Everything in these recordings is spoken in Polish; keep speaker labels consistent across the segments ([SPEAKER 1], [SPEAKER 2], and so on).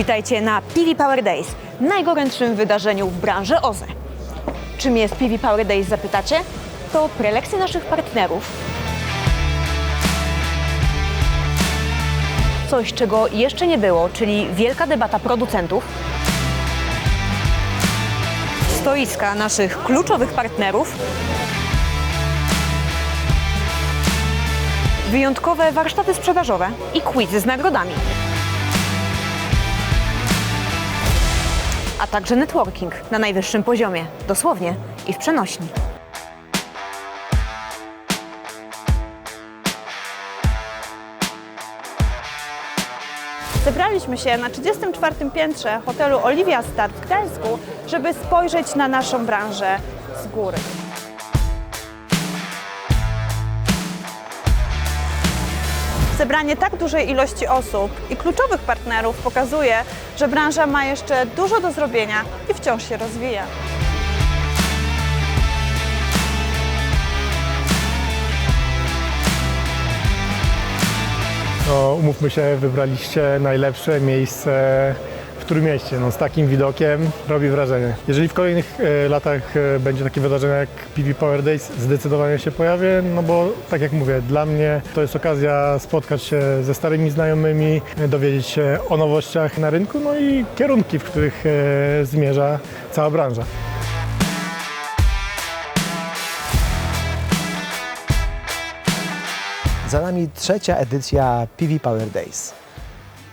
[SPEAKER 1] Witajcie na PV Power Days, najgorętszym wydarzeniu w branży OZE. Czym jest PV Power Days, zapytacie? To prelekcje naszych partnerów. Coś, czego jeszcze nie było, czyli wielka debata producentów. Stoiska naszych kluczowych partnerów. Wyjątkowe warsztaty sprzedażowe i quizy z nagrodami. A także networking na najwyższym poziomie, dosłownie i w przenośni.
[SPEAKER 2] Zebraliśmy się na 34. piętrze hotelu Olivia Star w Gdańsku, żeby spojrzeć na naszą branżę z góry. Zebranie tak dużej ilości osób i kluczowych partnerów pokazuje, że branża ma jeszcze dużo do zrobienia i wciąż się rozwija.
[SPEAKER 3] No, umówmy się, wybraliście najlepsze miejsce Trójmieście. No, z takim widokiem robi wrażenie. Jeżeli w kolejnych e, latach e, będzie takie wydarzenie jak PV Power Days, zdecydowanie się pojawię, no bo tak jak mówię, dla mnie to jest okazja spotkać się ze starymi znajomymi, dowiedzieć się o nowościach na rynku, no i kierunki, w których e, zmierza cała branża.
[SPEAKER 4] Za nami trzecia edycja PV Power Days.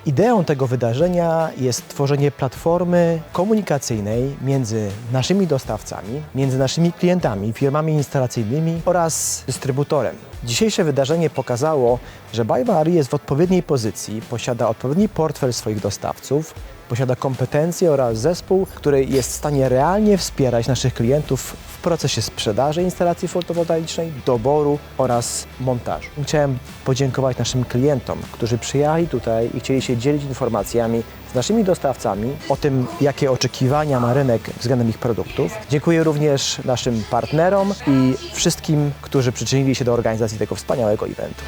[SPEAKER 4] Ideą tego wydarzenia jest tworzenie platformy komunikacyjnej między naszymi dostawcami, między naszymi klientami, firmami instalacyjnymi oraz dystrybutorem. Dzisiejsze wydarzenie pokazało, że BayWa jest w odpowiedniej pozycji, posiada odpowiedni portfel swoich dostawców, posiada kompetencje oraz zespół, który jest w stanie realnie wspierać naszych klientów w procesie sprzedaży instalacji fotowoltaicznej, doboru oraz montażu. Chciałem podziękować naszym klientom, którzy przyjechali tutaj i chcieli się dzielić informacjami z naszymi dostawcami o tym, jakie oczekiwania ma rynek względem ich produktów. Dziękuję również naszym partnerom i wszystkim, którzy przyczynili się do organizacji tego wspaniałego eventu.